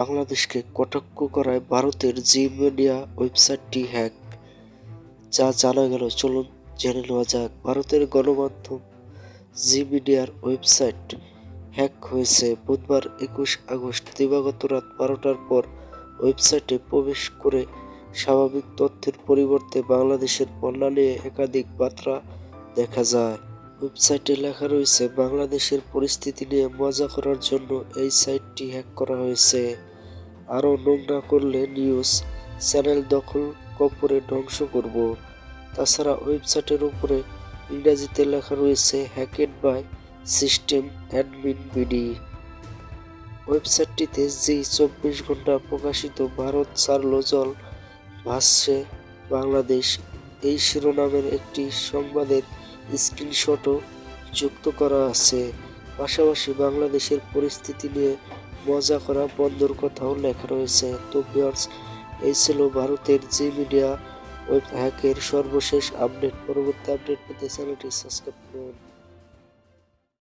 বাংলাদেশকে কটাক্ষ করায় ভারতের জি মিডিয়া ওয়েবসাইটটি হ্যাক, যা জানা গেল, চলুন জেনে নেওয়া যাক। ভারতের গণমাধ্যম জি মিডিয়ার ওয়েবসাইট হ্যাক হয়েছে বুধবার একুশ আগস্ট, দিবাগত রাত বারোটার পর। ওয়েবসাইটে প্রবেশ করে স্বাভাবিক তথ্যের পরিবর্তে বাংলাদেশের বন্যা নিয়ে একাধিক বার্তা দেখা যায়। ওয়েবসাইটে লেখা রয়েছে, বাংলাদেশের পরিস্থিতি নিয়ে মজা করার জন্য এই সাইটটি হ্যাক করা হয়েছে। আরও নোংরা করলে নিউজ চ্যানেল দখল কপরে ধ্বংস করব। তাছাড়া ওয়েবসাইটের উপরে ইংরেজিতে লেখা রয়েছে, hacked by system admin BD. ওয়েবসাইটটিতে জি চব্বিশ ঘণ্টা প্রকাশিত ভারত ছাড়লো জল, ভাসছে বাংলাদেশ। এই শিরোনামের একটি সংবাদের স্ক্রিনশটও যুক্ত করা আছে। পাশাপাশি বাংলাদেশের পরিস্থিতি নিয়ে মজা করা বন্ধর কথাও লেখা রয়েছে। তো ভিউয়ার্স এই ছিল ভারতের জি মিডিয়া ওয়েব হ্যাকের সর্বশেষ আপডেট। পরবর্তী আপডেট পেতে চ্যানেলটি সাবস্ক্রাইব করুন।